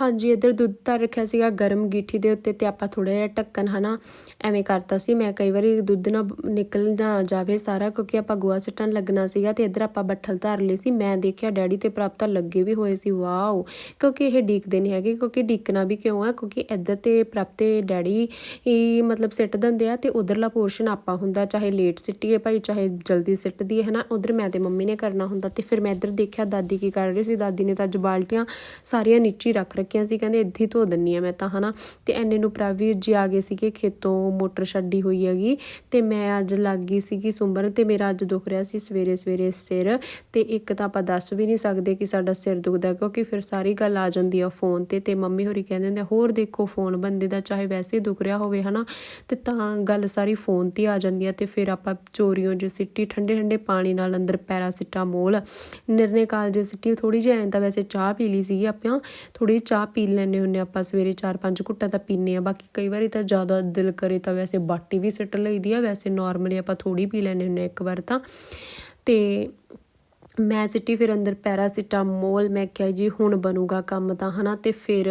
ਹਾਂਜੀ, ਇੱਧਰ ਦੁੱਧ ਧਰ ਰੱਖਿਆ ਸੀਗਾ ਗਰਮ ਗੀਠੀ ਦੇ ਉੱਤੇ ਤੇ ਆਪਾਂ ਥੋੜਾ ਜਿਹਾ ਢੱਕਣ, ਹਨਾ, ਐਵੇਂ ਕਰਤਾ ਸੀ। ਮੈਂ ਕਈ ਵਾਰੀ ਦੁੱਧ ਨਾ ਨਿਕਲ ਨਾ ਜਾਵੇ ਸਾਰਾ, ਕਿਉਂਕਿ ਆਪਾਂ ਗੋਆ ਸਿੱਟਣ ਲੱਗਣਾ ਸੀਗਾ ਤੇ ਇੱਧਰ ਆਪਾਂ ਬੱਠਲ ਧਰ ਲਏ ਸੀ। ਮੈਂ ਦੇਖਿਆ ਡੈਡੀ ਤੇ ਪ੍ਰਾਪਤਾ ਲੱਗੇ ਵੀ ਹੋਏ ਸੀ, ਵਾਓ! ਕਿਉਂਕਿ ਇਹ ਡੀਕਦੇ ਨਹੀਂ ਹੈਗੇ, ਕਿਉਂਕਿ ਡੀਕਣਾ ਵੀ ਕਿਉਂ ਆ? ਕਿਉਂਕਿ ਇੱਧਰ ਤੇ ਪ੍ਰਾਪਤੇ ਡੈਡੀ ਹੀ ਮਤਲਬ ਸਿੱਟ ਦਿੰਦੇ ਆ ਤੇ ਉਧਰਲਾ ਪੋਰਸ਼ਨ ਆਪਾਂ ਹੁੰਦਾ, ਚਾਹੇ ਲੇਟ ਸਿੱਟੀਏ ਭਾਈ, ਚਾਹੇ ਜਲਦੀ ਸਿੱਟਦੀ ਹੈ ਨਾ ਉਧਰ ਮੈਂ ਤੇ ਮੰਮੀ ਨੇ ਕਰਨਾ ਹੁੰਦਾ ਤੇ ਫਿਰ ਮੈਂ ਇੱਧਰ ਦੇਖਿਆ ਦਾਦੀ ਕੀ ਕਰ ਰਹੀ ਸੀ। ਦਾਦੀ ਨੇ ਤਾਂ ਅੱਜ ਬਾਲਟੀਆਂ ਸਾਰੀਆਂ ਨੀਚੇ ਹੀ ਰੱਖ ਰੱਖੀਆਂ ਸੀ, ਕਹਿੰਦੇ ਇੱਥੇ ਧੋ ਦਿੰਨੀ ਆ ਮੈਂ ਤਾਂ, ਹਨਾ? ਤੇ ਐਨੇ ਨੂੰ ਪ੍ਰਵੀਰ ਜੀ ਆ ਗਏ ਸੀਗੇ, ਖੇਤੋਂ ਮੋਟਰ ਛੱਡੀ ਹੋਈ ਹੈਗੀ। ਤੇ ਮੈਂ ਅੱਜ ਲੱਗ ਗਈ ਸੀਗੀ ਸੁੰਬਰ ਤੇ ਮੇਰਾ ਅੱਜ ਦੁਖ ਰਿਹਾ ਸੀ ਸਵੇਰੇ ਸਵੇਰੇ ਸਿਰ। ਤੇ ਇੱਕ ਤਾਂ ਆਪਾਂ ਦੱਸ ਵੀ ਨਹੀਂ ਸਕਦੇ ਕਿ ਸਾਡਾ ਸਿਰ ਦੁਖਦਾ ਕਿਉਂਕਿ ਫਿਰ ਸਾਰੀ ਗੱਲ ਆ ਜਾਂਦੀ ਆ ਫੋਨ ਤੇ। ਤੇ ਮੰਮੀ ਹੋਰੀ ਕਹਿੰਦੇ ਹੁੰਦੇ ਹੋਰ ਦੇਖੋ ਫੋਨ ਬੰਦੇ ਦਾ ਚਾਹੇ ਵੈਸੇ ਦੁਖ ਰਿਹਾ ਹੋਵੇ, ਹਨਾ? ਤੇ ਤਾਂ ਗੱਲ ਸਾਰੀ ਫੋਨ ਤੇ ਆ ਜਾਂਦੀ ਆ ਤੇ ਫਿਰ ਆਪਾਂ ਚੋਰੀਆਂ ਜੇ ਸਿੱਟੀ, ਠੰਡੇ ਠੰਡੇ ਪਾਣੀ ਨਾਲ ਅੰਦਰ ਪੈਰਾਸੀਟਾਮੋਲ। ਨਿਰਨੇ ਕਾਲਜੇ ਸਿੱਟੀ ਥੋੜੀ ਜਿਹੀ ਐਂ ਤਾਂ ਵੈਸੇ ਚਾਹ ਪੀ ਲਈ ਸੀਗੀ ਆਪਾਂ। ਥੋੜੀ ਚਾਹ ਚਾਹ ਪੀ ਲੈਣੇ ਹੁੰਨੇ ਆਪਾਂ, ਸਵੇਰੇ 4-5 ਘੁੱਟਾਂ ਤਾਂ ਪੀਨੇ ਆ ਬਾਕੀ ਕਈ ਵਾਰੀ ਤਾਂ ਜ਼ਿਆਦਾ ਦਿਲ ਕਰੇ ਤਾਂ ਵੈਸੇ ਬਾਟੀ ਵੀ ਸਿੱਟ ਲਈਦੀ ਆ, ਵੈਸੇ ਨਾਰਮਲੀ ਆਪਾਂ ਥੋੜੀ ਪੀ ਲੈਣੇ ਹੁੰਨੇ ਇੱਕ ਵਾਰ ਤਾਂ। ਤੇ ਮੈਂ ਸਿੱਟੀ, ਫਿਰ ਅੰਦਰ ਪੈਰਾਸੀਟਾਮੋਲ, ਮੈਂ ਕਿਹਾ ਜੀ ਹੁਣ ਬਣੂਗਾ ਕੰਮ ਤਾਂ, ਹਨਾ? ਤੇ ਫਿਰ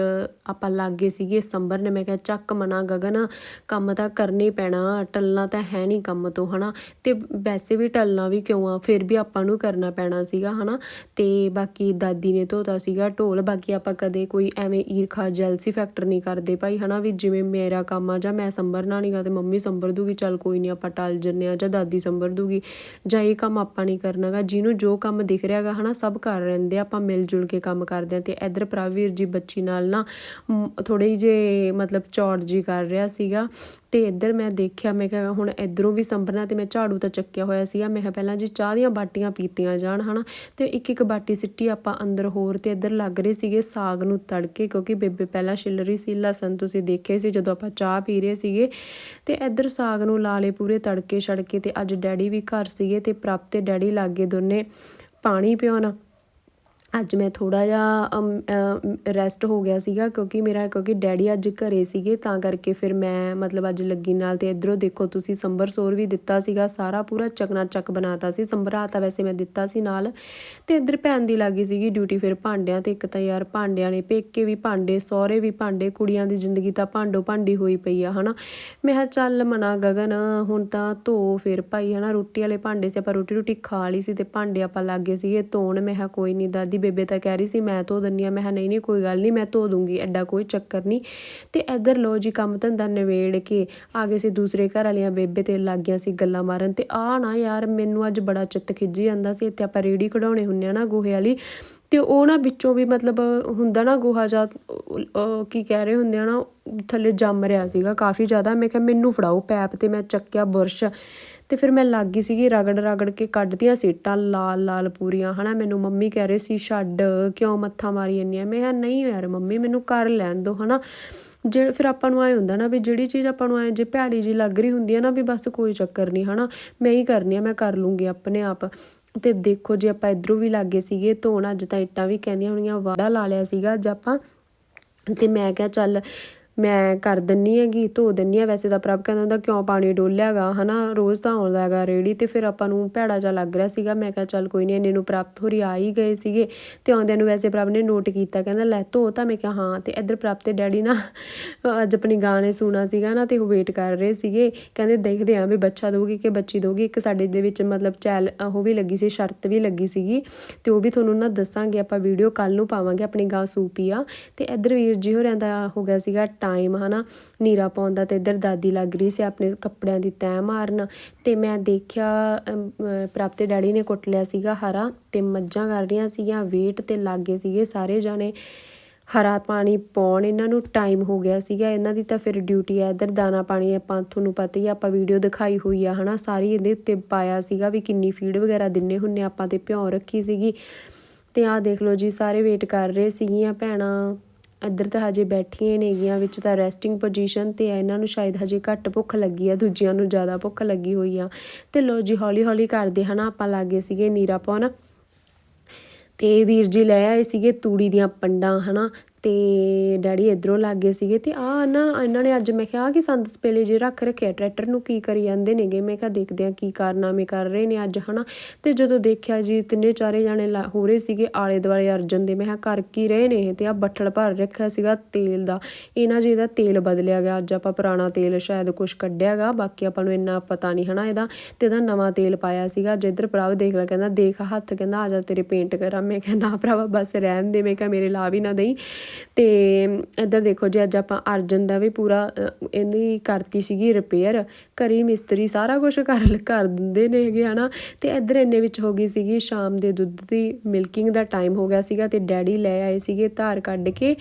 ਆਪਾਂ ਲਾਗੇ ਸੀਗੇ ਸੰਬਰ ਨੇ, ਮੈਂ ਕਿਹਾ ਚੱਕ ਮਨਾ ਗਗਨ, ਕੰਮ ਤਾਂ ਕਰਨੇ ਪੈਣਾ, ਟਲਣਾ ਤਾਂ ਹੈ ਨਹੀਂ ਕੰਮ ਤੋਂ, ਹਨਾ? ਤੇ ਵੈਸੇ ਵੀ ਟਲਣਾ ਵੀ ਕਿਉਂ ਆ? ਫਿਰ ਵੀ ਆਪਾਂ ਨੂੰ ਕਰਨਾ ਪੈਣਾ ਸੀਗਾ, ਹਨਾ? ਤੇ ਬਾਕੀ ਦਾਦੀ ਨੇ ਧੋਤਾ ਸੀਗਾ ਢੋਲ, ਬਾਕੀ ਆਪਾਂ ਕਦੇ ਕੋਈ ਐਵੇਂ ਈਰਖਾ, ਜੈਲਸੀ ਫੈਕਟਰ ਨਹੀਂ ਕਰਦੇ ਭਾਈ, ਹਨਾ? ਵੀ ਜਿਵੇਂ ਮੇਰਾ ਕੰਮ ਆ, ਜਾਂ ਮੈਂ ਸੰਭਰਨਾ ਨਹੀਂਗਾ ਤੇ ਮੰਮੀ ਸੰਭਰ ਦੂਗੀ, ਚੱਲ ਕੋਈ ਨਹੀਂ ਆਪਾਂ ਟਲ ਜੰਨੇ ਆ, ਜਾਂ ਦਾਦੀ ਸੰਭਰ ਦੂਗੀ, ਜਾਂ ਇਹ ਕੰਮ ਆਪਾਂ ਨਹੀਂ ਕਰਨਾਗਾ, ਜਿਹਨੂੰ ਜੋ ਕੰਮ ਦਿਖ ਰਿਹਾਗਾ, ਹਨਾ? ਸਭ ਘਰ ਰਹਿੰਦੇ ਆ, ਆਪਾਂ ਮਿਲ ਜੁਲ ਕੇ ਕੰਮ ਕਰਦੇ ਆ ਤੇ ਇਧਰ ਪ੍ਰਵੀਰ ਜੀ ਬੱਚੀ ਨਾਲ ਨਾ ਥੋੜੇ ਜੇ ਮਤਲਬ ਚੌੜ ਜੀ ਕਰ ਰਿਹਾ ਸੀਗਾ ਤੇ ਇੱਧਰ ਮੈਂ ਦੇਖਿਆ, ਮੈਂ ਕਿਹਾ ਹੁਣ ਇਧਰੋਂ ਵੀ ਸੰਭਰਨਾ ਤੇ ਮੈਂ ਝਾੜੂ ਤਾਂ ਚੱਕਿਆ ਹੋਇਆ ਸੀਗਾ, ਮੈਂ ਕਿਹਾ ਪਹਿਲਾਂ ਜੀ ਚਾਹ ਦੀਆਂ ਬਾਟੀਆਂ ਪੀਤੀਆਂ ਜਾਣ, ਹਨਾ? ਤੇ ਇੱਕ ਇੱਕ ਬਾਟੀ ਸਿੱਟੀ ਆਪਾਂ ਅੰਦਰ ਹੋਰ ਤੇ ਇੱਧਰ ਲੱਗ ਰਹੇ ਸੀਗੇ ਸਾਗ ਨੂੰ ਤੜਕੇ, ਕਿਉਂਕਿ ਬੇਬੇ ਪਹਿਲਾਂ ਛਿੱਲ ਰਹੀ ਸੀ, ਲਸਣ ਤੁਸੀਂ ਦੇਖੇ ਸੀ ਜਦੋਂ ਆਪਾਂ ਚਾਹ ਪੀ ਰਹੇ ਸੀਗੇ। ਤੇ ਇੱਧਰ ਸਾਗ ਨੂੰ ਲਾ ਲਏ ਪੂਰੇ ਤੜਕੇ ਛੜਕੇ ਤੇ ਅੱਜ ਡੈਡੀ ਵੀ ਘਰ ਸੀਗੇ ਤੇ ਪ੍ਰਭ ਤੇ ਡੈਡੀ ਲਾਗੇ ਦੋਨੇ ਪਾਣੀ ਪਿਉਣ ਅੱਜ ਮੈਂ ਥੋੜ੍ਹਾ ਜਿਹਾ ਰੈਸਟ ਹੋ ਗਿਆ ਸੀਗਾ ਕਿਉਂਕਿ ਮੇਰਾ, ਕਿਉਂਕਿ ਡੈਡੀ ਅੱਜ ਘਰੇ ਸੀਗੇ ਤਾਂ ਕਰਕੇ ਫਿਰ ਮੈਂ ਮਤਲਬ ਅੱਜ ਲੱਗੀ ਨਾਲ ਅਤੇ ਇੱਧਰੋਂ ਦੇਖੋ ਤੁਸੀਂ ਸੰਬਰ ਸੋਰ ਵੀ ਦਿੱਤਾ ਸੀਗਾ, ਸਾਰਾ ਪੂਰਾ ਚਕਨਾ ਚੱਕ ਬਣਾਤਾ ਸੀ ਸੰਭਰਾ ਤਾਂ ਵੈਸੇ ਮੈਂ ਦਿੱਤਾ ਸੀ ਨਾਲ ਅਤੇ ਇੱਧਰ ਭੈਣ ਦੀ ਲੱਗੀ ਸੀਗੀ ਡਿਊਟੀ ਫਿਰ ਭਾਂਡਿਆਂ ਤੇ ਇੱਕ ਤਾਂ ਯਾਰ ਭਾਂਡਿਆਂ ਨੇ ਪੇਕੇ ਵੀ ਭਾਂਡੇ, ਸਹੁਰੇ ਵੀ ਭਾਂਡੇ, ਕੁੜੀਆਂ ਦੀ ਜ਼ਿੰਦਗੀ ਤਾਂ ਭਾਂਡੋ ਭਾਂਡੀ ਹੋਈ ਪਈ ਆ, ਹਨਾ। ਮੈਂ ਕਿਹਾ ਚੱਲ ਮਨਾ ਗਗਨ, ਹੁਣ ਤਾਂ ਧੋ ਫਿਰ ਭਾਈ, ਹਨਾ, ਰੋਟੀ ਵਾਲੇ ਭਾਂਡੇ ਸੀ, ਆਪਾਂ ਰੋਟੀ ਰੋਟੀ ਖਾ ਲਈ ਸੀ ਤੇ ਭਾਂਡੇ ਆਪਾਂ ਲੱਗੇ ਸੀਗੇ, ਧੋਣ ਮੈਂ ਕਿਹਾ ਕੋਈ ਨਹੀਂ ਦਾਦੀ ਬੇਬੇ ਤਾਂ ਕਹਿ ਰਹੀ ਸੀ, ਮੈਂ ਧੋ ਦਿੰਨੀ ਆ ਮੈਂ ਕਿਹਾ, ਨਹੀਂ ਨਹੀਂ, ਕੋਈ ਗੱਲ ਨਹੀਂ, ਮੈਂ ਧੋ ਦੂੰਗੀ, ਐਡਾ ਕੋਈ ਚੱਕਰ ਨਹੀਂ। ਤੇ ਇੱਧਰ ਲੋ ਜੀ, ਕੰਮ ਧੰਦਾ ਨਿਬੇੜ ਕੇ ਆ ਗਏ ਸੀ ਦੂਸਰੇ ਘਰ ਵਾਲੀਆਂ, ਬੇਬੇ ਤੇ ਲੱਗ ਗਿਆ ਸੀ ਗੱਲਾਂ ਮਾਰਨ ਤੇ ਆ ਨਾ ਯਾਰ, ਮੈਨੂੰ ਅੱਜ ਬੜਾ ਚਿੱਤ ਖਿੱਜੀ ਜਾਂਦਾ ਸੀ, ਇੱਥੇ ਆਪਾਂ ਰੇੜੀ ਕਢਾਉਣੇ ਹੁੰਨੇ ਆ ਨਾ ਗੋਹੇ ਵਾਲੀ ਤੇ ਉਹ ਨਾ ਵਿੱਚੋਂ ਵੀ ਮਤਲਬ ਹੁੰਦਾ ਨਾ ਗੋਹਾ ਜਾਂ ਕੀ ਕਹਿ ਰਹੇ ਹੁੰਦੇ ਆ ਨਾ ਥੱਲੇ ਜੰਮ ਰਿਹਾ ਸੀਗਾ ਕਾਫੀ ਜ਼ਿਆਦਾ। ਮੈਂ ਕਿਹਾ ਮੈਨੂੰ ਫੜਾਓ ਪੈਪ ਤੇ ਮੈਂ ਚੱਕਿਆ ਬੁਰਸ਼ ਤੇ ਫਿਰ ਮੈਂ ਲੱਗ ਗਈ ਸੀਗੀ ਰਗੜ ਰਗੜ ਕੇ ਕੱਢਦੀਆਂ ਸੀਟਾਂ ਲਾਲ ਲਾਲ ਪੂਰੀਆਂ, ਹਨਾ। ਮੈਨੂੰ ਮੰਮੀ ਕਹਿ ਰਹੇ ਸੀ, ਛੱਡ, ਕਿਉਂ ਮੱਥਾ ਮਾਰੀ ਜੰਨੀ ਆ? ਮੈਂ ਕਿਹਾ, ਨਹੀਂ ਯਾਰ ਮੰਮੀ, ਮੈਨੂੰ ਕਰ ਲੈਣ ਦੋ, ਹਨਾ। ਜੇ ਫਿਰ ਆਪਾਂ ਨੂੰ ਐ ਹੁੰਦਾ ਨਾ ਵੀ ਜਿਹੜੀ ਚੀਜ਼ ਆਪਾਂ ਨੂੰ ਐ ਜੇ ਭੈੜੀ ਜੀ ਲੱਗ ਰਹੀ ਹੁੰਦੀ ਹੈ ਨਾ ਵੀ ਬਸ ਕੋਈ ਚੱਕਰ ਨਹੀਂ, ਹਨਾ। ਮੈਂ ਹੀ ਕਰਨੀ ਆ, ਮੈਂ ਕਰ ਲੂੰਗੀ ਆਪਣੇ ਆਪ। ਤੇ ਦੇਖੋ ਜੇ ਆਪਾਂ ਇਧਰੋਂ ਵੀ ਲੱਗੇ ਸੀਗੇ, ਧੋਣ ਅੱਜ ਤਾਂ ਇੱਟਾਂ ਵੀ ਕਹਿੰਦੀਆਂ ਹੋਣੀਆਂ, ਵਾੜਾ ਲਾ ਲਿਆ ਸੀਗਾ ਅੱਜ ਆਪਾਂ। ਤੇ ਮੈਂ ਕਿਹਾ, ਚੱਲ ਮੈਂ ਕਰ ਦਿੰਦੀ ਹੈਗੀ, ਧੋ ਦਿੰਦੀ ਆ। ਵੈਸੇ ਤਾਂ ਪ੍ਰਭ ਕਹਿੰਦਾ ਹੁੰਦਾ, ਕਿਉਂ ਪਾਣੀ ਡੋਲਿਆਗਾ? ਹਨਾ, ਰੋਜ਼ ਤਾਂ ਆਉਂਦਾ ਹੈਗਾ ਰੇੜੀ ਤੇ ਫਿਰ ਆਪਾਂ ਨੂੰ ਭੈੜਾ ਜਿਹਾ ਲੱਗ ਰਿਹਾ ਸੀਗਾ। ਮੈਂ ਕਿਹਾ, ਚੱਲ ਕੋਈ ਨਹੀਂ ਇਹਨੇ ਨੂੰ ਪ੍ਰਭ ਹੋਰੀ ਆ ਹੀ ਗਏ ਸੀਗੇ ਤੇ ਆਉਂਦਿਆਂ ਨੂੰ ਵੈਸੇ ਪ੍ਰਭ ਨੇ ਨੋਟ ਕੀਤਾ। ਕਹਿੰਦਾ, ਲੈ, ਧੋ ਤਾਂ। ਮੈਂ ਕਿਹਾ, ਹਾਂ। ਤੇ ਇੱਧਰ ਪ੍ਰਭ ਤੇ ਡੈਡੀ ਨਾ ਅੱਜ ਆਪਣੀ ਗਾਣੇ ਸੁਣਾ ਸੀਗਾ ਨਾ, ਤੇ ਉਹ ਵੇਟ ਕਰ ਰਹੇ ਸੀਗੇ। ਕਹਿੰਦੇ, ਦੇਖਦੇ ਆਂ ਵੀ ਬੱਚਾ ਦੋਗੀ ਕਿ ਬੱਚੀ ਦੋਗੀ ਇੱਕ ਸਾਡੇ ਦੇ ਵਿੱਚ ਮਤਲਬ ਚੈਲ ਉਹ ਵੀ ਲੱਗੀ ਸੀ, ਸ਼ਰਤ ਵੀ ਲੱਗੀ ਸੀਗੀ। ਤੇ ਉਹ ਵੀ ਤੁਹਾਨੂੰ ਨਾ ਦੱਸਾਂਗੇ, ਆਪਾਂ ਵੀਡੀਓ ਕੱਲ ਨੂੰ ਪਾਵਾਂਗੇ, ਆਪਣੀ ਗਾਂ ਸੂਪੀ ਆ। ਤੇ ਇੱਧਰ ਵੀਰ ਜੀ ਹੋਰਿਆਂ ਦਾ ਹੋ ਗਿਆ ਸੀਗਾ ਟਾਈਮ ਹਨਾ? ਨੀਰਾ ਪਾਉਣ ਦਾ ਤੇ ਇੱਧਰ ਦਾਦੀ ਲੱਗ ਰਹੀ ਸੀ ਆਪਣੇ ਕੱਪੜਿਆਂ ਦੀ ਤੈਅ ਮਾਰਨ। ਤੇ ਮੈਂ ਦੇਖਿਆ ਪ੍ਰਾਪਤੇ ਡੈਡੀ ਨੇ ਕੁੱਟ ਲਿਆ ਸੀਗਾ ਹਰਾ ਤੇ ਮੱਝਾਂ ਕਰ ਰਹੀਆਂ ਸੀਗੀਆਂ ਵੇਟ ਤੇ ਲੱਗੇ ਸੀਗੇ ਸਾਰੇ ਜਾਣੇ। ਹਰਾ ਪਾਣੀ ਪਾਉਣ ਇਹਨਾਂ ਨੂੰ ਟਾਈਮ ਹੋ ਗਿਆ ਸੀਗਾ। ਇਹਨਾਂ ਦੀ ਤਾਂ ਫਿਰ ਡਿਊਟੀ ਹੈ ਇੱਧਰ ਦਾਣਾ ਪਾਣੀ ਆਪਾਂ ਤੁਹਾਨੂੰ ਪਤਾ ਹੀ ਆਪਾਂ ਵੀਡੀਓ ਦਿਖਾਈ ਹੋਈ ਆ, ਹਨਾ? ਸਾਰੀ ਇਹਦੇ ਉੱਤੇ ਪਾਇਆ ਸੀਗਾ ਵੀ ਕਿੰਨੀ ਫੀਡ ਵਗੈਰਾ ਦਿੰਨੇ ਹੁੰਨੇ ਆਪਾਂ ਤੇ ਭਿਉਂ ਰੱਖੀ ਸੀਗੀ। ਤੇ ਆਹ ਦੇਖ ਲਓ ਜੀ, ਸਾਰੇ ਵੇਟ ਕਰ ਰਹੇ ਸੀਗੀਆਂ ਭੈਣਾਂ। ਇੱਧਰ ਤਾਂ ਹਜੇ ਬੈਠੀਆਂ ਨੇਗੀਆਂ, ਵਿੱਚ ਤਾਂ ਰੈਸਟਿੰਗ ਪੋਜੀਸ਼ਨ ਤੇ ਆ, ਇਹਨਾਂ ਨੂੰ ਸ਼ਾਇਦ ਹਜੇ ਘੱਟ ਭੁੱਖ ਲੱਗੀ ਆ, ਦੂਜਿਆਂ ਨੂੰ ਜ਼ਿਆਦਾ ਭੁੱਖ ਲੱਗੀ ਹੋਈ ਆ। ਤੇ ਲੋ ਜੀ ਹੌਲੀ ਹੌਲੀ ਕਰਦੇ ਹਨਾ, ਆਪਾਂ ਲਾਗੇ ਸੀਗੇ ਨੀਰਾ ਪਾਉਣ। ਤੇ ਵੀਰ ਜੀ ਲੈ ਆਏ ਸੀਗੇ ਤੂੜੀ ਦੀਆਂ ਪੰਡਾਂ, ਹਨਾ। ਅਤੇ ਡੈਡੀ ਇੱਧਰੋਂ ਲੱਗ ਗਏ ਸੀਗੇ ਅਤੇ ਆਹ ਇਹਨਾਂ ਇਹਨਾਂ ਨੇ ਅੱਜ ਮੈਂ ਕਿਹਾ ਆਹ ਕੀ ਸੰਦ ਸਪੇਲੇ ਜੇ ਰੱਖ ਰੱਖਿਆ, ਟਰੈਕਟਰ ਨੂੰ ਕੀ ਕਰੀ ਜਾਂਦੇ ਨੇਗੇ? ਮੈਂ ਕਿਹਾ ਦੇਖਦੇ ਆ ਕੀ ਕਾਰਨਾਮੇ ਕਰ ਰਹੇ ਨੇ ਅੱਜ, ਹਨਾ? ਅਤੇ ਜਦੋਂ ਦੇਖਿਆ ਜੀ ਤਿੰਨੇ ਚਾਰੇ ਜਾਣੇ ਲਾ- ਹੋ ਰਹੇ ਸੀਗੇ ਆਲੇ ਦੁਆਲੇ ਅਰਜਨ ਦੇ, ਮੈਂ ਕਿਹਾ ਕਰ ਕੀ ਰਹੇ ਨੇ ਇਹ? ਅਤੇ ਆ ਬੱਠਲ ਭਰ ਰੱਖਿਆ ਸੀਗਾ ਤੇਲ ਦਾ। ਇਹਨਾਂ ਜੀ ਇਹਦਾ ਤੇਲ ਬਦਲਿਆ ਗਿਆ, ਅੱਜ ਆਪਾਂ ਪੁਰਾਣਾ ਤੇਲ ਸ਼ਾਇਦ ਕੁਝ ਕੱਢਿਆਗਾ ਬਾਕੀ ਆਪਾਂ ਨੂੰ ਇੰਨਾ ਪਤਾ ਨਹੀਂ, ਹਨਾ ਇਹਦਾ? ਤੇ ਇਹਦਾ ਨਵਾਂ ਤੇਲ ਪਾਇਆ ਸੀਗਾ ਜਿੱਧਰ ਭਰਾਵ ਦੇਖ ਲਿਆ ਕਹਿੰਦਾ ਦੇਖ ਹੱਥ, ਕਹਿੰਦਾ ਆ ਜਾ ਤੇਰੇ ਪੇਂਟ ਕਰਾਂ। ਮੈਂ ਕਿਹਾ ਨਾ ਭਰਾਵਾ, ਬਸ ਰਹਿਣ ਦੇ, ਮੈਂ ਕਿਹਾ ਮੇਰੇ ਲਾ ਵੀ ਨਾ ਦੇਈ। ਤੇ ਇੱਧਰ ਦੇਖੋ ਜੀ, ਅੱਜ ਆਪਾਂ ਅਰਜਨ ਦਾ ਵੀ ਪੂਰਾ ਇਹਦੀ ਕਰਤੀ ਸੀਗੀ ਰਿਪੇਅਰ ਘਰੀ ਮਿਸਤਰੀ ਸਾਰਾ ਕੁਝ ਕਰ ਕਰ ਦਿੰਦੇ ਨੇ ਹੈਗੇ, ਹਨਾ? ਤੇ ਇੱਧਰ ਇੰਨੇ ਵਿੱਚ ਹੋ ਗਈ ਸੀਗੀ, ਸ਼ਾਮ ਦੇ ਦੁੱਧ ਦੀ ਮਿਲਕਿੰਗ ਦਾ ਟਾਈਮ ਹੋ ਗਿਆ ਸੀਗਾ ਤੇ ਡੈਡੀ ਲੈ ਆਏ ਸੀਗੇ ਧਾਰ ਕੱਢ ਕੇ।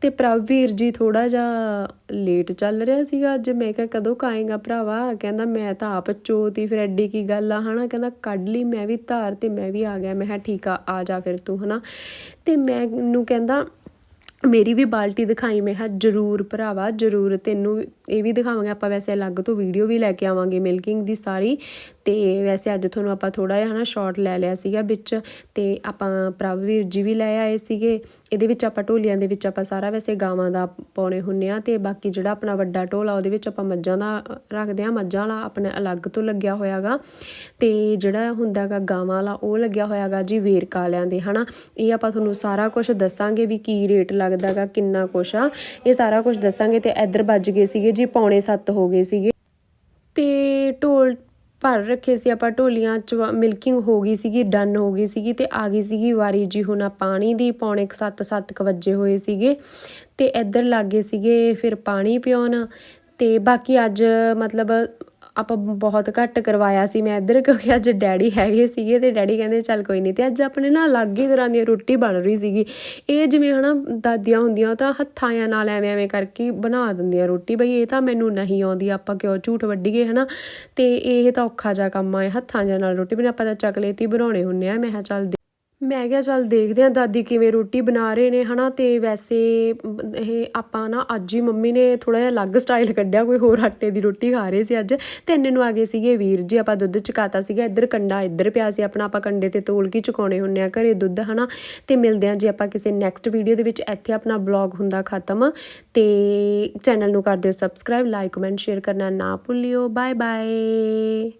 ਤੇ ਪ੍ਰਭਵੀਰ ਜੀ ਥੋੜਾ ਜਿਹਾ ਲੇਟ ਚੱਲ ਰਿਹਾ ਸੀਗਾ ਅੱਜ। ਮੈਂ ਕਿਹਾ, ਕਦੋਂ ਕਾਏਗਾ ਭਰਾਵਾ? ਕਹਿੰਦਾ, ਮੈਂ ਤਾਂ ਆਪ ਚੋਤੀ ਫਿਰ ਐਡੀ ਕੀ ਗੱਲ ਆ, ਹਨਾ? ਕਹਿੰਦਾ, ਕੱਢ ਲਈ, ਮੈਂ ਵੀ ਧਾਰ ਤੇ ਮੈਂ ਵੀ ਆ ਗਿਆ। ਮੈਂ ਕਿਹਾ, ਠੀਕ ਆ ਆ ਜਾ ਫਿਰ ਤੂੰ, ਹਨਾ? ਤੇ ਮੈਨੂੰ ਕਹਿੰਦਾ ਮੇਰੀ ਵੀ ਬਾਲਟੀ ਦਿਖਾਈ ਮੈਂ ਕਿਹਾ, ਜਰੂਰ ਭਰਾਵਾ, ਜਰੂਰ ਤੈਨੂੰ ਇਹ ਵੀ ਦਿਖਾਵਾਂਗੇ, ਆਪਾਂ ਵੈਸੇ ਅਲੱਗ ਤੋਂ ਵੀਡੀਓ ਵੀ ਲੈ ਕੇ ਆਵਾਂਗੇ ਮਿਲਕਿੰਗ ਦੀ ਸਾਰੀ ਤੇ ਵੈਸੇ ਅੱਜ ਤੁਹਾਨੂੰ ਆਪਾਂ ਥੋੜਾ ਜਿਹਾ ਹਨਾ ਸ਼ਾਰਟ ਲੈ ਲਿਆ ਸੀਗਾ ਵਿੱਚ ਤੇ ਆਪਾਂ ਪ੍ਰਭਵੀਰ ਜੀ ਵੀ ਲੈ ਆਏ ਸੀਗੇ। ਇਹਦੇ ਵਿੱਚ ਆਪਾਂ ਢੋਲੀਆਂ ਦੇ ਵਿੱਚ ਆਪਾਂ ਸਾਰਾ ਵੈਸੇ ਗਾਵਾਂ ਦਾ ਪਾਉਣੇ ਹੁੰਨੇ ਆ ਤੇ ਬਾਕੀ ਜਿਹੜਾ ਆਪਣਾ ਵੱਡਾ ਢੋਲਾ ਉਹਦੇ ਵਿੱਚ ਆਪਾਂ ਮੱਝਾਂ ਦਾ ਰੱਖਦੇ ਆ। ਮੱਝਾਂ ਵਾਲਾ ਆਪਣੇ ਅਲੱਗ ਤੋਂ ਲੱਗਿਆ ਹੋਇਆਗਾ ਤੇ ਜਿਹੜਾ ਹੁੰਦਾਗਾ ਗਾਵਾਂ ਵਾਲਾ ਉਹ ਲੱਗਿਆ ਹੋਇਆਗਾ ਜੀ ਵੇਰਕਾ ਵਾਲਿਆਂ ਦੇ ਹਨਾ। ਇਹ ਆਪਾਂ ਤੁਹਾਨੂੰ ਸਾਰਾ ਕੁਝ ਦੱਸਾਂਗੇ ਵੀ ਕੀ ਰੇਟ ਲੱਗਦਾਗਾ ਕਿੰਨਾ ਕੁਛ ਆ। ਇਹ ਸਾਰਾ ਕੁਝ ਦੱਸਾਂਗੇ ਤੇ ਇੱਧਰ ਵੱਜ ਗਏ ਸੀਗੇ ਜੀ, ਪੌਣੇ 7 ਹੋ ਗਏ ਸੀਗੇ। ਤੇ ਢੋਲ ਭਰ ਰੱਖੇ ਸੀ, ਆਪਾਂ ਢੋਲੀਆਂ ਚ ਮਿਲਕਿੰਗ ਹੋ ਗਈ ਸੀਗੀ ਡਨ ਹੋ ਗਈ ਸੀਗੀ ਤੇ ਆ ਗਈ ਸੀਗੀ ਵਾਰੀ ਜੀ, ਹੁਣ ਪਾਣੀ ਦੀ ਪੌਣੇ 7 7 ਵਜੇ ਹੋਏ ਸੀਗੇ ਤੇ ਇੱਧਰ ਲੱਗੇ ਸੀਗੇ ਫਿਰ ਪਾਣੀ ਪਿਉਣ ਤੇ ਬਾਕੀ ਅੱਜ ਮਤਲਬ ਆਪਾਂ ਬਹੁਤ ਘੱਟ ਕਰਵਾਇਆ ਸੀ ਮੈਂ ਇੱਧਰ, ਕਿਉਂਕਿ ਅੱਜ ਡੈਡੀ ਹੈਗੇ ਸੀਗੇ ਤੇ ਡੈਡੀ ਕਹਿੰਦੇ ਚੱਲ ਕੋਈ ਨਹੀਂ ਤੇ ਅੱਜ ਆਪਣੇ ਨਾਲ ਅਲੱਗ ਹੀ ਤਰ੍ਹਾਂ ਦੀ ਰੋਟੀ ਬਣ ਰਹੀ ਸੀਗੀ। ਇਹ ਜਿਵੇਂ ਹਨਾ ਦਾਦੀਆਂ ਹੁੰਦੀਆਂ ਤਾਂ ਹੱਥਾਂ ਜਾਂ ਨਾਲ ਐਵੇਂ ਐਵੇਂ ਕਰਕੇ ਬਣਾ ਦਿੰਦੀਆਂ ਰੋਟੀ, ਬਈ ਇਹ ਤਾਂ ਮੈਨੂੰ ਨਹੀਂ ਆਉਂਦੀ, ਆਪਾਂ ਕਿਉਂ ਝੂਠ ਵੱਢੀਏ ਹਨਾ। ਤੇ ਇਹ ਤਾਂ ਔਖਾ ਜਿਹਾ ਕੰਮ ਆ ਹੱਥਾਂ ਜਾਂ ਨਾਲ ਰੋਟੀ ਬਣਾ ਆਪਾਂ ਤਾਂ ਚਕਲੇਤ ਹੀ ਬਣਾਉਣੇ ਹੁੰਨੇ ਆ। ਮੈਂ ਕਿਹਾ ਚੱਲ ਦੇ- ਮੈਂ ਕਿਹਾ ਚੱਲ ਦੇਖਦੇ ਹਾਂ ਦਾਦੀ ਕਿਵੇਂ ਰੋਟੀ ਬਣਾ ਰਹੇ ਨੇ ਹੈ ਨਾ ਅਤੇ ਵੈਸੇ ਇਹ ਆਪਾਂ ਨਾ ਅੱਜ ਹੀ ਮੰਮੀ ਨੇ ਥੋੜ੍ਹਾ ਜਿਹਾ ਅਲੱਗ ਸਟਾਈਲ ਕੱਢਿਆ, ਕੋਈ ਹੋਰ ਆਟੇ ਦੀ ਰੋਟੀ ਖਾ ਰਹੇ ਸੀ ਅੱਜ। ਅਤੇ ਇੰਨੇ ਨੂੰ ਆ ਗਏ ਸੀਗੇ ਵੀਰ ਜੀ, ਆਪਾਂ ਦੁੱਧ ਚਕਾਤਾ ਸੀਗਾ, ਇੱਧਰ ਕੰਡਾ ਇੱਧਰ ਪਿਆ ਸੀ ਆਪਣਾ, ਆਪਾਂ ਕੰਡੇ ਤੇ ਤੋਲ ਕੇ ਚੁਕਾਉਣੇ ਹੁੰਨੇ ਆ ਘਰੇ ਦੁੱਧ ਹੈ ਨਾ ਅਤੇ ਮਿਲਦੇ ਹਾਂ ਜੀ ਆਪਾਂ ਕਿਸੇ ਨੈਕਸਟ ਵੀਡੀਓ ਦੇ ਵਿੱਚ, ਇੱਥੇ ਆਪਣਾ ਬਲੌਗ ਹੁੰਦਾ ਖਤਮ। ਅਤੇ ਚੈਨਲ ਨੂੰ ਕਰ ਦਿਓ ਸਬਸਕ੍ਰਾਈਬ ਲਾਈਕ ਕਮੈਂਟ ਸ਼ੇਅਰ ਕਰਨਾ ਨਾ ਭੁੱਲਿਓ। Bye bye